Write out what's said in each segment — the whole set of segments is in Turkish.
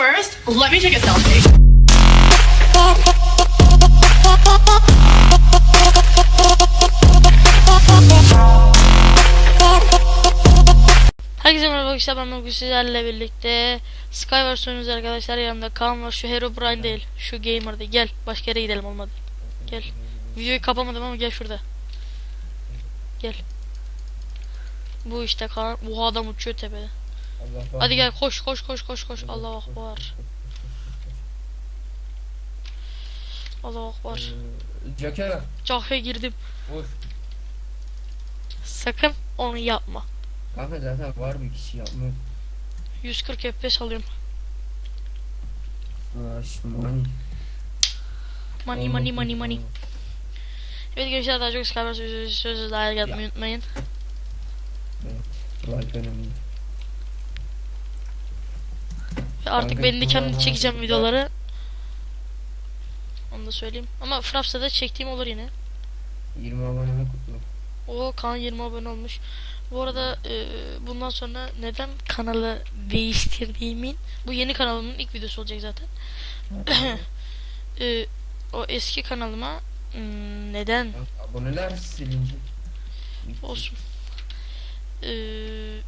first, let me take a selfie. Herkese merhaba arkadaşlar ben bugün sizlerle birlikte Skywars oynuyoruz arkadaşlar yanımda Kaan var. Şu Herobrine değil şu gamer değil. Gel başka yere gidelim olmadı. Gel. Videoyu kapamadım ama gel şurada. Gel. Bu işte Kaan bu adam uçuyor tepede Allah hadi gel koş koş koş koş koş. Allah akbar. Allah akbar. Ee, Joker Cahve girdim. Vur. sakın onu yapma. Kanka zaten var bir kişi yapmıyor. 140 FPS alıyorum. Money. money money money money. Evet gençler daha çok Skywars sözü sözü daha gelmeyi unutmayın. Like önemli. Ve artık Kanka, ben de kendi kulağına çekeceğim videoları. Onu da söyleyeyim. Ama Fraps'ta da çektiğim olur yine. 20 abonemi kutlu. O kan 20 abone olmuş. Bu arada e, bundan sonra neden kanalı değiştirdiğimin bu yeni kanalımın ilk videosu olacak zaten. E, o eski kanalıma hmm, neden Aboneler silince. olsun. E,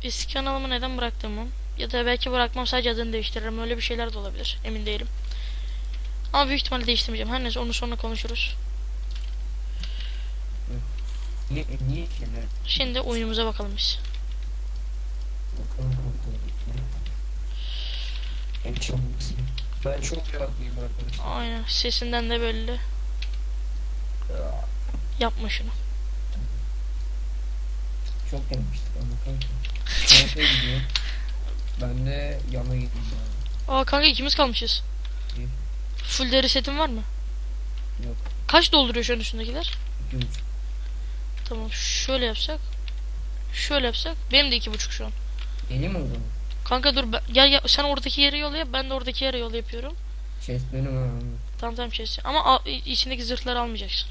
eski kanalımı neden bıraktığımı ya da belki bırakmam sadece adını değiştiririm. Öyle bir şeyler de olabilir. Emin değilim. Ama büyük ihtimalle değiştirmeyeceğim. Her neyse onu sonra konuşuruz. Niye, niye şeyler? Şimdi oyunumuza bakalım biz. Ben çok rahatlıyım arkadaşlar. Aynen sesinden de belli. Yapma şunu. Çok gelmiştik ama kanka. Nereye gidiyor? Ben de yana abi. Aa kanka ikimiz kalmışız. İyi. Full deri setin var mı? Yok. Kaç dolduruyor şu an üstündekiler? 2-3. Tamam şöyle yapsak. Şöyle yapsak. Benim de iki buçuk şu an. Geleyim mi o zaman? Kanka dur ben, gel gel sen oradaki yere yol yap ben de oradaki yere yol yapıyorum. Chest benim ha. Tamam tamam şey Ama al- içindeki zırhları almayacaksın.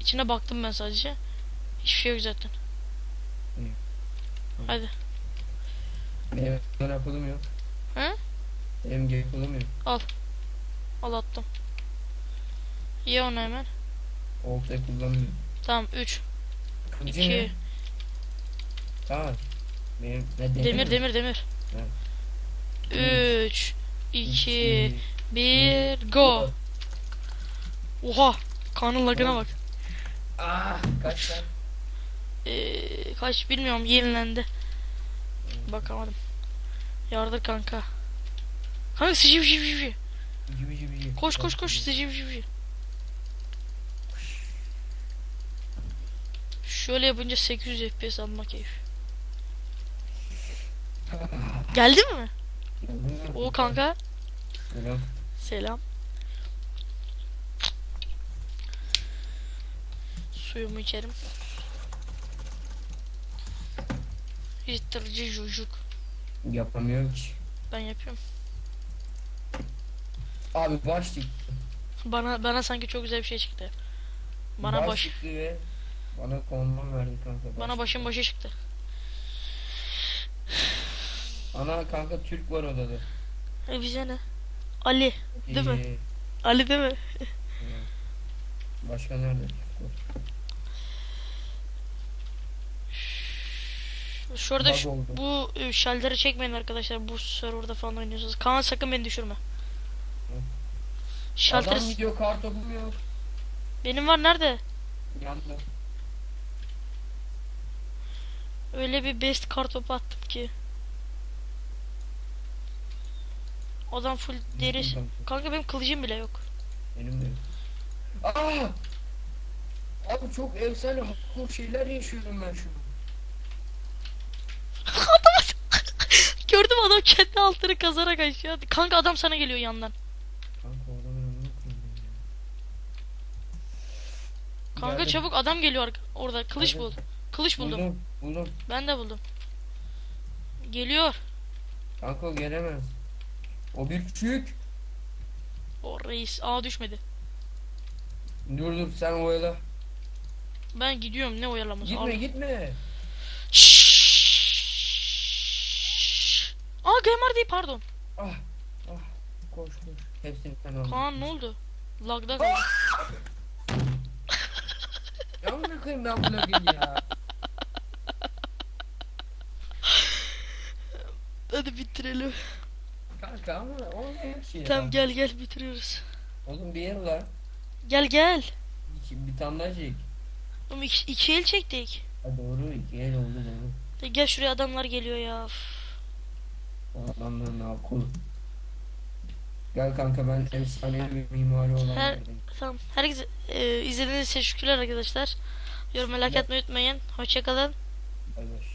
İçine baktım ben sadece. Hiçbir şey yok zaten. İyi. Hadi. Benim ben yapılım yok. He? Benim yapılım yok. Al attım. Ye onu hemen. Oltayı kullanmıyorum. Tamam 3 Kılıcı 2 ne? Tamam. Benim ne Demir demir demir. 3 2 1 go. Oha! Kanın lagına bak. Ah kaç lan? Ee, kaç bilmiyorum yenilendi. Bakamadım. Yardır kanka. Kanka sıcı cibi cibi. Koş koş koş sıcı sıcı. Şöyle yapınca 800 FPS alma keyif. Geldi mi? O kanka. Selam. Selam. Suyumu içerim. Yittirici çocuk. Yapamıyorum ki. Ben yapıyorum. Abi baş çıktı. Bana bana sanki çok güzel bir şey çıktı. Bana baş çıktı ve bana konman verdi kanka. baş bana çıktı. başı çıktı. Ana kanka Türk var odada. E bize ne? Ali. Değil mi? Ee, Ali değil mi? Başka nerede? Şurada Bug şu, oldu. bu e, şalteri çekmeyin arkadaşlar. Bu serverda falan oynuyorsunuz. Kaan sakın beni düşürme. Şalteri Adam gidiyor kartopum yok. benim var nerede? Yandı. Öyle bir best kartopu attım ki. Adam full deri. Kanka benim kılıcım bile yok. Benim de. Aa! Abi çok efsane hardcore şeyler yaşıyorum ben şu an. Gördüm adam kendi altını kazarak aşağı. Kanka adam sana geliyor yandan. Kanka oradan. Kanka Geldim. çabuk adam geliyor arka- orada. Kılıç bul. Kılıç buldum. Buldum. Buldum. Ben de buldum. Geliyor. Kanka o gelemez. O bir küçük. O reis. Aa düşmedi. Dur dur sen oyala. Ben gidiyorum ne oyalaması. Gitme Al. gitme. Aa gamer değil pardon. Ah. Ah. Koş koş. Hepsini aldım. Kaan ne oldu? Lagda kaldı. Ya amına koyayım ben bunu gün ya. Hadi bitirelim. Kanka ama olmuyor ki. Tamam gel gel bitiriyoruz. Oğlum bir yer lan. Gel gel. İki, bir tane daha çek. Oğlum iki, iki el çektik. Ha doğru iki el oldu doğru. Ya Gel şuraya adamlar geliyor ya. Üf. Adamların akıl. Gel kanka ben efsanevi bir mimari olan Her- yerdeyim. Tamam. Herkese e, izlediğiniz için teşekkürler arkadaşlar. Yorum like atmayı unutmayın. Hoşçakalın. Bay bay.